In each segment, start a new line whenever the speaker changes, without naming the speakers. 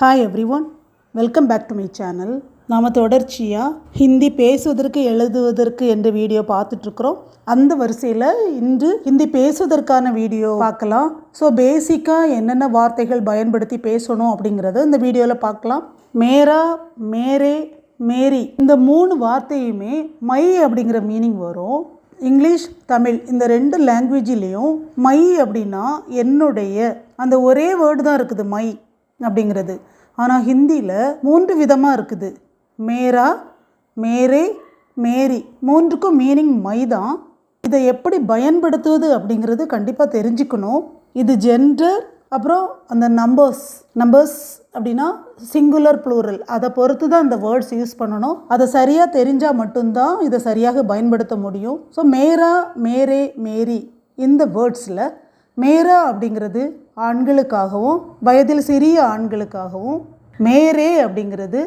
Hi everyone welcome back to my channel நாம் தொடர்ச்சியாக ஹிந்தி பேசுவதற்கு எழுதுவதற்கு என்று வீடியோ பார்த்துட்ருக்குறோம். அந்த வரிசையில் இன்று ஹிந்தி பேசுவதற்கான வீடியோ பார்க்கலாம். ஸோ பேசிக்காக என்னென்ன வார்த்தைகள் பயன்படுத்தி பேசணும் அப்படிங்கிறத இந்த வீடியோவில் பார்க்கலாம். மேரா மேரே மேரி. இந்த மூணு வார்த்தையுமே மை அப்படிங்கிற மீனிங் வரும். இங்கிலீஷ் தமிழ் இந்த ரெண்டு லாங்குவேஜிலையும் மை அப்படின்னா என்னுடைய. அந்த ஒரே வேர்டு தான் இருக்குது மை. அப்படிங்கிறது. ஆனால் ஹிந்தியில் மூன்று விதமாக இருக்குது. மேரா மேரே மேரி. மூன்றுக்கும் மீனிங் மை தான் இதை எப்படி பயன்படுத்துவது அப்படிங்கிறது கண்டிப்பாக தெரிஞ்சுக்கணும். இது ஜெண்டர் அப்புறம் அந்த நம்பர்ஸ் நம்பர்ஸ் அப்படின்னா சிங்குலர் ப்ளூரல் அதை பொறுத்து தான் இந்த வேர்ட்ஸ் யூஸ் பண்ணணும். அதை சரியாக தெரிஞ்சால் மட்டும்தான் இதை சரியாக பயன்படுத்த முடியும். ஸோ மேரா மேரே மேரி. இந்த வேர்ட்ஸில் மேரா அப்படிங்கிறது ஆண்களுக்காகவும் வயதில் சிறிய ஆண்களுக்காகவும் மேரே அப்படிங்கிறது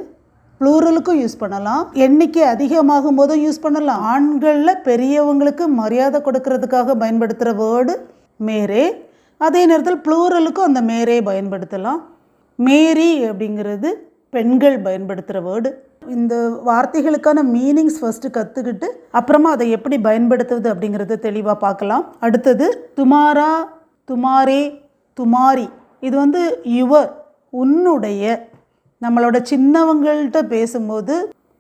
ப்ளூரலுக்கும் யூஸ் பண்ணலாம். எண்ணிக்கை அதிகமாகும் போதும் யூஸ் பண்ணலாம். ஆண்களில் பெரியவங்களுக்கு மரியாதை கொடுக்கறதுக்காக பயன்படுத்துகிற வேர்டு மேரே. அதே நேரத்தில் ப்ளூரலுக்கும் அந்த மேரே பயன்படுத்தலாம். மேரி அப்படிங்கிறது பெண்கள் பயன்படுத்துகிற வேர்டு. இந்த வார்த்தைகளுக்கான மீனிங்ஸ் ஃபஸ்ட்டு கற்றுக்கிட்டு அப்புறமா அதை எப்படி பயன்படுத்துவது அப்படிங்கிறத தெளிவாக பார்க்கலாம். அடுத்தது துமாரா துமாரே துமாரி. இது வந்து யுவர் உன்னுடைய. நம்மளோட சின்னவங்கள்ட்ட பேசும்போது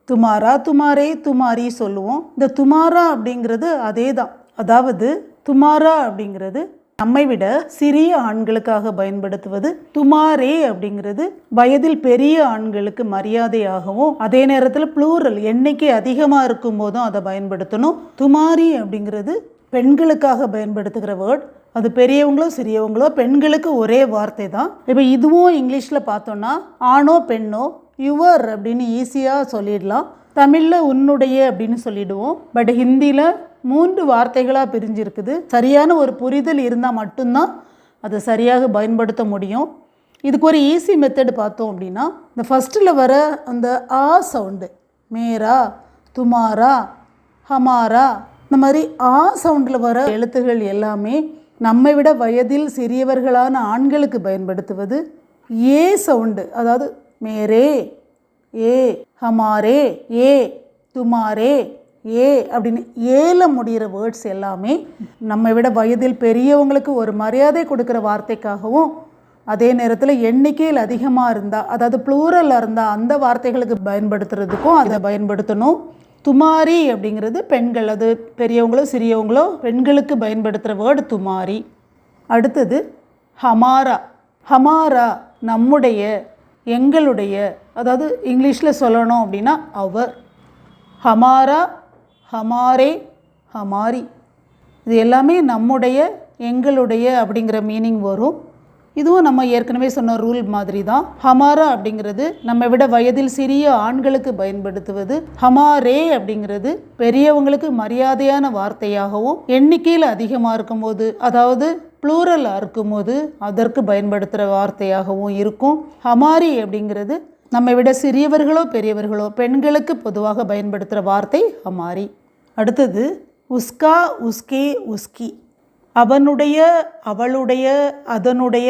துமாரா துமாரே துமாரி சொல்லுவோம். இந்த துமாரா அப்படிங்கிறது அதே தான் அதாவது துமாரா அப்படிங்கிறது நம்மை விட சிறிய ஆண்களுக்காக பயன்படுத்துவது. துமாரே அப்படிங்கிறது வயதில் பெரிய ஆண்களுக்கு மரியாதையாகவும் அதே நேரத்தில் ப்ளூரல் எண்ணிக்கை அதிகமாக இருக்கும் போதும் அதை பயன்படுத்தணும். துமாரி அப்படிங்கிறது பெண்களுக்காக பயன்படுத்துகிற வேர்ட் அது பெரியவங்களோ சிறியவங்களோ பெண்களுக்கு ஒரே வார்த்தை தான். இப்போ இதுவும் இங்கிலீஷில் பார்த்தோன்னா ஆணோ பெண்ணோ யுவர் அப்படின்னு ஈஸியாக சொல்லிடலாம். தமிழில் உன்னுடைய அப்படின்னு சொல்லிடுவோம். பட் ஹிந்தியில் மூன்று வார்த்தைகளாக பிரிஞ்சிருக்குது. சரியான ஒரு புரிதல் இருந்தால் மட்டும்தான் அதை சரியாக பயன்படுத்த முடியும். இதுக்கு ஒரு ஈஸி மெத்தடு பார்த்தோம் அப்படின்னா இந்த ஃபஸ்ட்டில் வர அந்த ஆ சவுண்டு மேரா துமாரா ஹமாரா இந்த மாதிரி ஆ சவுண்டில் வர எழுத்துகள் எல்லாமே நம்மை விட வயதில் சிறியவர்களான ஆண்களுக்கு பயன்படுத்துவது ஏ சவுண்டு அதாவது மேரே ஏ ஹமாரே ஏ துமாரே ஏ அப்படின்னு ஏல முடிகிற வேர்ட்ஸ் எல்லாமே நம்மை விட வயதில் பெரியவங்களுக்கு ஒரு மரியாதை கொடுக்குற வார்த்தைக்காகவும் அதே நேரத்தில் எண்ணிக்கையில் அதிகமாக இருந்தால் அதாவது ப்ளூரலாக இருந்தால் அந்த வார்த்தைகளுக்கு பயன்படுத்துறதுக்கும் அதை பயன்படுத்தணும். துமாரி அப்படிங்கிறது பெண்கள் அது பெரியவங்களோ சிறியவங்களோ பெண்களுக்கு பயன்படுத்துகிற வேர்டு துமாரி. அடுத்தது ஹமாரா. ஹமாரா நம்முடைய எங்களுடைய அதாவது இங்கிலீஷில் சொல்லணும் அப்படின்னா அவர் ஹமாரா ஹமாரே ஹமாரி. இது எல்லாமே நம்முடைய எங்களுடைய அப்படிங்கிற மீனிங் வரும். இதுவும் நம்ம ஏற்கனவே சொன்ன ரூல் மாதிரி தான் ஹமாரா அப்படிங்கிறது நம்ம விட வயதில் சிறிய ஆண்களுக்கு பயன்படுத்துவது. ஹமாரே அப்படிங்கிறது பெரியவங்களுக்கு மரியாதையான வார்த்தையாகவும் எண்ணிக்கையில் அதிகமாக இருக்கும்போது அதாவது ப்ளூரலாக இருக்கும்போது அதற்கு பயன்படுத்துகிற வார்த்தையாகவும் இருக்கும். ஹமாரி அப்படிங்கிறது நம்மை விட சிறியவர்களோ பெரியவர்களோ பெண்களுக்கு பொதுவாக பயன்படுத்துகிற வார்த்தை ஹமாரி. அடுத்தது உஸ்கா உஸ்கே உஸ்கி. அவனுடைய அவளுடைய அதனுடைய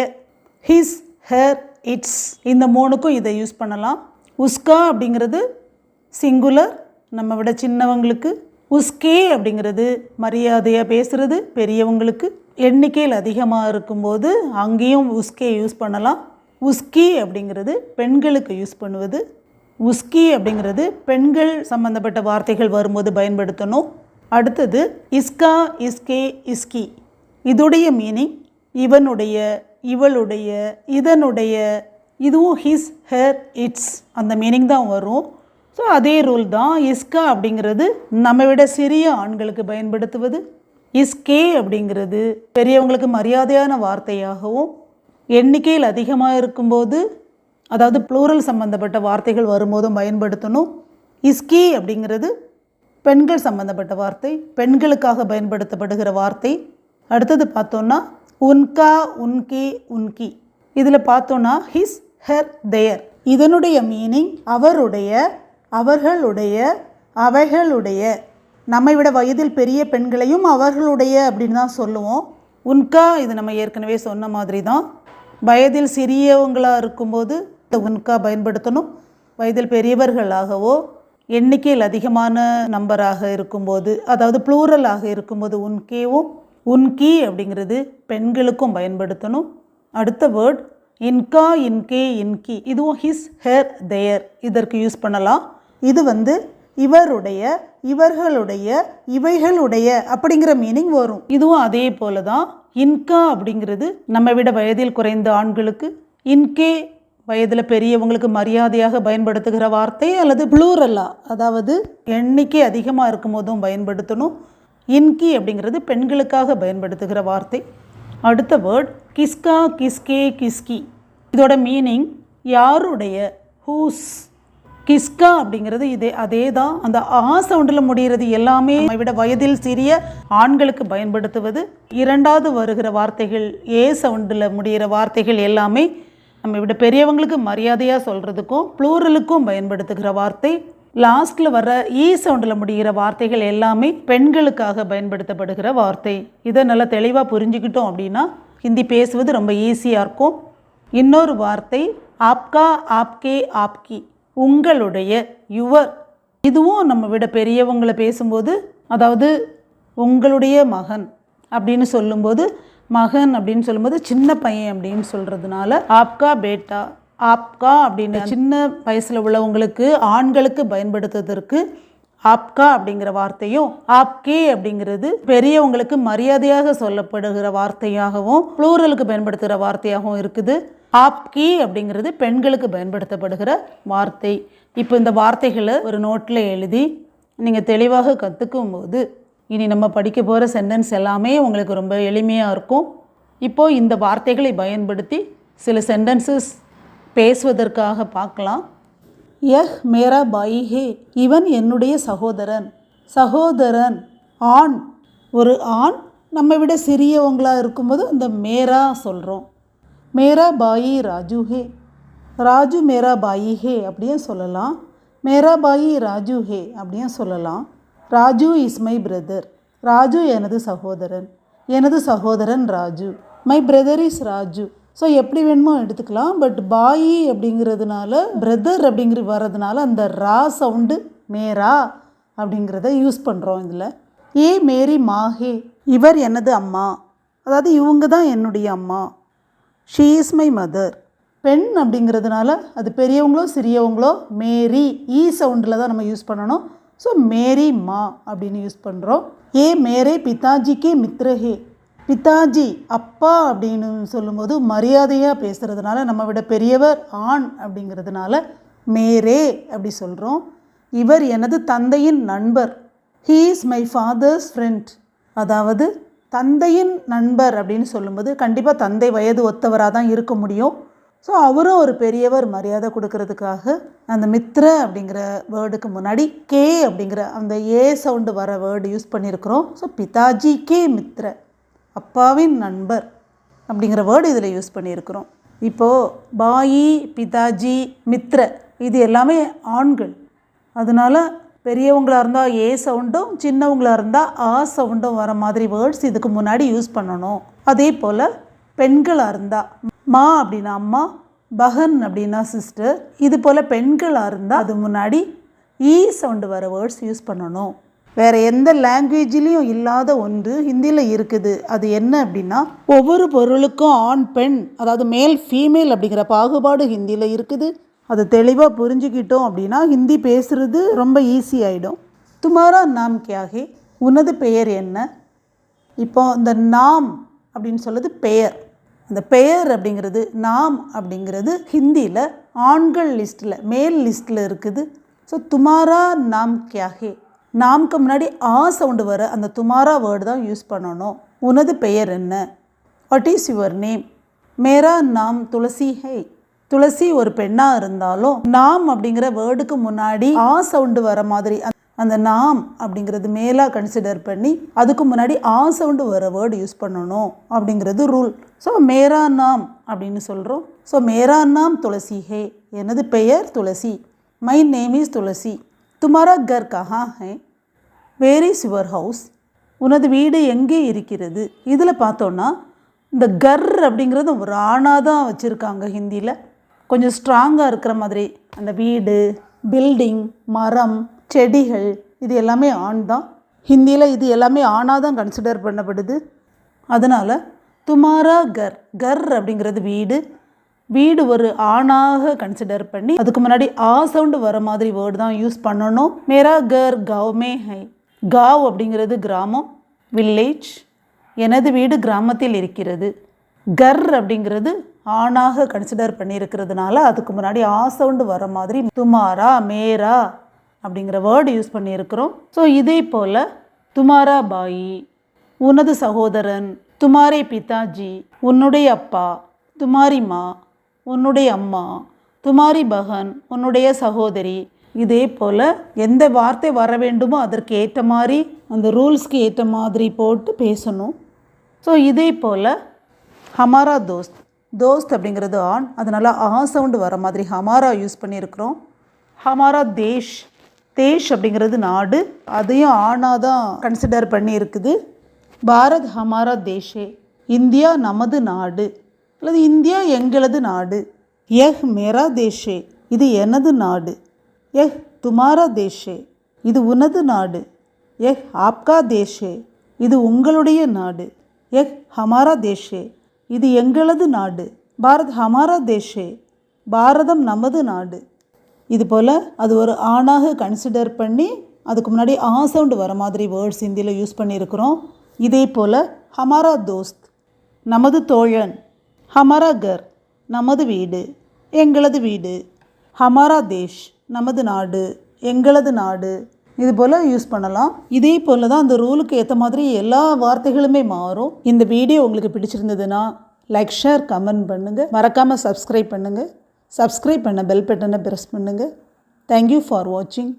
ஹிஸ் ஹர் இட்ஸ் இந்த மூணுக்கும் இதை யூஸ் பண்ணலாம். உஸ்கா அப்படிங்கிறது சிங்குலர் நம்ம விட சின்னவங்களுக்கு. உஸ்கே அப்படிங்கிறது மரியாதையாக பேசுகிறது பெரியவங்களுக்கு. எண்ணிக்கையில் அதிகமாக இருக்கும்போது அங்கேயும் உஸ்கே யூஸ் பண்ணலாம். உஸ்கி அப்படிங்கிறது பெண்களுக்கு யூஸ் பண்ணுவது. உஸ்கி அப்படிங்கிறது பெண்கள் சம்பந்தப்பட்ட வார்த்தைகள் வரும்போது பயன்படுத்தணும். அடுத்தது இஸ்கா இஸ்கே இஸ்கி. இதுடைய மீனிங் இவனுடைய இவளுடைய இதனுடைய இதுவும் ஹிஸ் ஹேர் இட்ஸ் அந்த மீனிங் தான் வரும். ஸோ அதே ரூல் தான் இஸ்கா அப்படிங்கிறது நம்ம விட சிறிய ஆண்களுக்கு பயன்படுத்துவது. இஸ்கே அப்படிங்கிறது பெரியவங்களுக்கு மரியாதையான வார்த்தையாகவும் எண்ணிக்கையில் அதிகமாக இருக்கும்போது அதாவது ப்ளூரல் சம்பந்தப்பட்ட வார்த்தைகள் வரும்போதும் பயன்படுத்தணும். இஸ்கி அப்படிங்கிறது பெண்கள் சம்பந்தப்பட்ட வார்த்தை பெண்களுக்காக பயன்படுத்தப்படுகிற வார்த்தை. அடுத்தது பார்த்தோன்னா உன்கா உன்கி உன்கி. இதில் பார்த்தோன்னா ஹிஸ் ஹெர் தேர் இதனுடைய மீனிங் அவருடைய அவர்களுடைய அவைகளுடைய. நம்மை விட வயதில் பெரிய பெண்களையும் அவர்களுடைய அப்படின்னு தான் சொல்லுவோம். உன்கா இது நம்ம ஏற்கனவே சொன்ன மாதிரி தான். வயதில் சிறியவங்களாக இருக்கும்போது உன்கா பயன்படுத்தணும். வயதில் பெரியவர்களாகவோ எண்ணிக்கையில் அதிகமான நம்பராக இருக்கும்போது அதாவது ப்ளூரலாக இருக்கும்போது உன்கேவும் உன்கி அப்படிங்கிறது பெண்களுக்கும் பயன்படுத்தணும். அடுத்த வேர்ட் இன்கா இன்கே இன்கி இதுவும் ஹிஸ் ஹேர் தேயர் இதற்கு யூஸ் பண்ணலாம். இது வந்து இவருடைய இவர்களுடைய இவைகளுடைய அப்படிங்கிற மீனிங் வரும். இதுவும் அதே போல தான் இன்கா அப்படிங்கிறது நம்ம விட வயதில் குறைந்த ஆண்களுக்கு இன்கே வயதில் பெரியவங்களுக்கு மரியாதையாக பயன்படுத்துகிற வார்த்தை அல்லது ப்ளூரல்லா அதாவது எண்ணிக்கை அதிகமாக இருக்கும் போதும் பயன்படுத்தணும். இன்கி அப்படிங்கிறது பெண்களுக்காக பயன்படுத்துகிற வார்த்தை. அடுத்த வேர்ட் கிஸ்கா கிஸ்கே கிஸ்கி. இதோட மீனிங் யாருடைய? ஹூஸ் கிஸ்கா அப்படிங்கிறது இதே அதே தான் அந்த ஆ சவுண்டில் முடிகிறது எல்லாமே விட வயதில் சிறிய ஆண்களுக்கு பயன்படுத்துவது. இரண்டாவது வருகிற வார்த்தைகள் ஏ சவுண்டில் முடிகிற வார்த்தைகள் எல்லாமே நம்ம விட பெரியவங்களுக்கு மரியாதையாக சொல்கிறதுக்கும் ப்ளூரலுக்கும் பயன்படுத்துகிற வார்த்தை. லாஸ்ட்டில் வர ஈ சவுண்டில் முடிகிற வார்த்தைகள் எல்லாமே பெண்களுக்காக பயன்படுத்தப்படுகிற வார்த்தை. இதை நல்லா தெளிவாக புரிஞ்சுக்கிட்டோம் அப்படின்னா ஹிந்தி பேசுவது ரொம்ப ஈஸியாக இருக்கும். இன்னொரு வார்த்தை ஆப்கா ஆப்கே ஆப்கி. உங்களுடைய யுவர். இதுவும் நம்ம விட பெரியவங்களை பேசும்போது அதாவது உங்களுடைய மகன் அப்படின்னு சொல்லும்போது மகன் அப்படின்னு சொல்லும்போது சின்ன பையன் அப்படின்னு சொல்கிறதுனால ஆப்கா பேட்டா ஆப்கா அப்படின்னு சின்ன வயசில் உள்ளவங்களுக்கு ஆண்களுக்கு பயன்படுத்துவதற்கு ஆப்கா அப்படிங்கிற வார்த்தையும் ஆப்கே அப்படிங்கிறது பெரியவங்களுக்கு மரியாதையாக சொல்லப்படுகிற வார்த்தையாகவும் ப்ளூரலுக்கு பயன்படுத்துகிற வார்த்தையாகவும் இருக்குது. ஆப்கி அப்படிங்கிறது பெண்களுக்கு பயன்படுத்தப்படுகிற வார்த்தை. இப்போ இந்த வார்த்தைகளை ஒரு நோட்டில் எழுதி நீங்கள் தெளிவாக கற்றுக்கும் போது இனி நம்ம படிக்க போகிற சென்டென்ஸ் எல்லாமே உங்களுக்கு ரொம்ப எளிமையாக இருக்கும். இப்போது இந்த வார்த்தைகளை பயன்படுத்தி சில சென்டென்சஸ் பேசுவதற்காக பார்க்கலாம். யஹ் மேரா பாயிஹே இவன் என்னுடைய சகோதரன். சகோதரன் ஆண். ஒரு ஆண் நம்மை விட சிறியவங்களாக இருக்கும்போது இந்த மேரா சொல்கிறோம் மேரா பாயி ராஜு ஹே. ராஜு மேரா பாயி ஹே அப்படியும் சொல்லலாம். மேரா பாயி ராஜு ஹே அப்படியும் சொல்லலாம். Raju is my brother. Raju எனது சகோதரன். எனது சகோதரன் Raju. My brother is Raju. So எப்படி வேணுமோ எடுத்துக்கலாம். பட் பாயி அப்படிங்கிறதுனால பிரதர் அப்படிங்கிற வர்றதுனால அந்த ரா சவுண்டு மேரா அப்படிங்கிறத யூஸ் பண்ணுறோம் இதில். ஏ மேரி மாஹே இவர் எனது அம்மா. அதாவது இவங்க தான் என்னுடைய அம்மா. ஷீ இஸ் மை மதர் பெண் அப்படிங்கிறதுனால அது பெரியவங்களோ சிறியவங்களோ மேரி ஈ சவுண்டில் தான் நம்ம யூஸ் பண்ணணும். ஸோ மேரி மா அப்படின்னு யூஸ் பண்ணுறோம் ஏ மேரே பிதாஜிக்கே மித்ரஹே. பிதாஜி அப்பா அப்படின்னு சொல்லும்போது மரியாதையாக பேசுகிறதுனால நம்ம விட பெரியவர் ஆண் அப்படிங்கிறதுனால மேரே அப்படி சொல்கிறோம் இவர் எனது தந்தையின் நண்பர். He is my father's friend அதாவது தந்தையின் நண்பர் அப்படின்னு சொல்லும்போது கண்டிப்பாக தந்தை வயது ஒத்தவராக தான் இருக்க முடியும். ஸோ அவரும் ஒரு பெரியவர் மரியாதை கொடுக்கறதுக்காக அந்த மித்ர அப்படிங்கிற வேர்டுக்கு முன்னாடி கே அப்படிங்கிற அந்த ஏ சவுண்டு வர வேர்டு யூஸ் பண்ணியிருக்கிறோம். ஸோ பிதாஜி கே மித்ர. அப்பாவின் நண்பர் அப்படிங்கிற வேர்டு இதில் யூஸ் பண்ணியிருக்கிறோம். இப்போது பாயி பிதாஜி மித்ர இது எல்லாமே ஆண்கள். அதனால் பெரியவங்களாக இருந்தால் ஏ சவுண்டும் சின்னவங்களாக இருந்தால் ஆ சவுண்டும் வர மாதிரி வேர்ட்ஸ் இதுக்கு முன்னாடி யூஸ் பண்ணணும். அதே போல் பெண்களாக இருந்தால் மா அப்படின்னா அம்மா பகன் அப்படின்னா சிஸ்டர் இது போல் பெண்களாக இருந்தால் அது முன்னாடி ஈ சவுண்டு வர வேர்ட்ஸ் யூஸ் பண்ணணும். வேறு எந்த லாங்குவேஜ்லேயும் இல்லாத ஒன்று ஹிந்தியில் இருக்குது. அது என்ன அப்படின்னா ஒவ்வொரு பொருளுக்கும் ஆண் பெண் அதாவது மேல் ஃபீமேல் அப்படிங்கிற பாகுபாடு ஹிந்தியில் இருக்குது. அதை தெளிவாக புரிஞ்சுக்கிட்டோம் அப்படின்னா ஹிந்தி பேசுகிறது ரொம்ப ஈஸி ஆகிடும் துமாரா நாம் கியாகே உனது பெயர் என்ன? இப்போ இந்த நாம் அப்படின்னு சொல்லுது பெயர். அந்த பெயர் அப்படிங்கிறது நாம் அப்படிங்கிறது ஹிந்தியில் ஆண்கள் லிஸ்ட்டில் மேல் லிஸ்ட்டில் இருக்குது. ஸோ துமாரா நாம் கியாகே நாம்க்கு முன்னாடி ஆ சவுண்டு வர அந்த துமாரா வேர்டு தான் யூஸ் பண்ணணும். உனது பெயர் என்ன? வாட் இஸ் யுவர் நேம் மேரா நாம் துளசி ஹை துளசி ஒரு பெண்ணாக இருந்தாலும் நாம் அப்படிங்கிற வேர்டுக்கு முன்னாடி ஆ சவுண்டு வர மாதிரி அந்த- நாம் அப்படிங்கிறது மேலாக கன்சிடர் பண்ணி அதுக்கு முன்னாடி ஆ சவுண்டு வர வேர்டு யூஸ் பண்ணணும் அப்படிங்கிறது ரூல் ஸோ மேரா நாம் அப்படின்னு சொல்கிறோம் ஸோ மேரா நாம் துளசி ஹே எனது பெயர் Tulsi. My name is Tulsi. துமாரா கர் கஹா ஹே வேர் இஸ் யுவர் ஹவுஸ் உனது வீடு எங்கே இருக்கிறது? இதில் பார்த்தோன்னா இந்த கர் அப்படிங்கிறது ஒரு ஆணாக தான் வச்சுருக்காங்க ஹிந்தியில். கொஞ்சம் ஸ்ட்ராங்காக இருக்கிற மாதிரி அந்த வீடு பில்டிங் மரம் செடிகள் இது எல்லாமே ஆண் தான். ஹிந்தியில் இது எல்லாமே ஆணாக தான் கன்சிடர் பண்ணப்படுது. அதனால் துமாரா கர் கர் அப்படிங்கிறது வீடு வீடு ஒரு ஆணாக கன்சிடர் பண்ணி அதுக்கு முன்னாடி ஆ சவுண்டு வர மாதிரி வேர்டு தான் யூஸ் பண்ணணும். மேரா கர் காவ் மே ஹை. காவ் அப்படிங்கிறது கிராமம் வில்லேஜ் எனது வீடு கிராமத்தில் இருக்கிறது. கர் அப்படிங்கிறது ஆணாக கன்சிடர் பண்ணியிருக்கிறதுனால அதுக்கு முன்னாடி ஆ சவுண்டு வர மாதிரி துமாரா மேரா அப்படிங்கிற வேர்டு யூஸ் பண்ணியிருக்கிறோம். ஸோ இதே போல் துமாரா பாயி உனது சகோதரன் துமாரே பிதாஜி உன்னுடைய அப்பா துமாரி மா உன்னுடைய அம்மா துமாரி பகன் உன்னுடைய சகோதரி. இதே போல் எந்த வார்த்தை வர வேண்டுமோ அதற்கு ஏற்ற மாதிரி அந்த ரூல்ஸ்க்கு ஏற்ற மாதிரி போட்டு பேசணும். ஸோ இதே போல் ஹமாரா தோஸ்த். தோஸ்த் அப்படிங்கிறது ஆண் அதனால் ஆ சவுண்டு வர மாதிரி ஹமாரா யூஸ் பண்ணியிருக்கிறோம். ஹமாரா தேஷ். தேஷ் அப்படிங்கிறது நாடு. அதையும் ஆணாக தான் கன்சிடர் பண்ணியிருக்குது. பாரத் ஹமாரா தேஷே. இந்தியா நமது நாடு. அல்லது இந்தியா எங்களது நாடு. எஹ் மேரா தேஷே இது எனது நாடு. எஹ் துமாரா தேஷே இது உனது நாடு. எஹ் ஆப்கா தேஷே இது உங்களுடைய நாடு. எஹ் ஹமாரா தேஷே இது எங்களது நாடு. பாரத் ஹமாரா தேஷே பாரதம் நமது நாடு. இது போல் அது ஒரு ஆணாக கன்சிடர் பண்ணி அதுக்கு முன்னாடி ஆ சவுண்டு வர மாதிரி வேர்ட்ஸ் ஹிந்தியில் யூஸ் பண்ணியிருக்கிறோம். இதே போல் ஹமாரா தோஸ்த் நமது தோழன் ஹமாரா கர் நமது வீடு எங்களது வீடு. ஹமாரா தேஷ் நமது நாடு எங்களது நாடு. இது போல் யூஸ் பண்ணலாம். இதே போல் தான் அந்த ரூலுக்கு ஏற்ற மாதிரி எல்லா வார்த்தைகளுமே மாறும். இந்த வீடியோ உங்களுக்கு பிடிச்சிருந்ததுன்னா லைக் ஷேர் கமெண்ட் பண்ணுங்கள் மறக்காமல் சப்ஸ்கிரைப் பண்ணுங்கள் சப்ஸ்கிரைப் பண்ண பெல் பட்டனை ப்ரெஸ் பண்ணுங்கள் தேங்க்யூ ஃபார் வாட்சிங்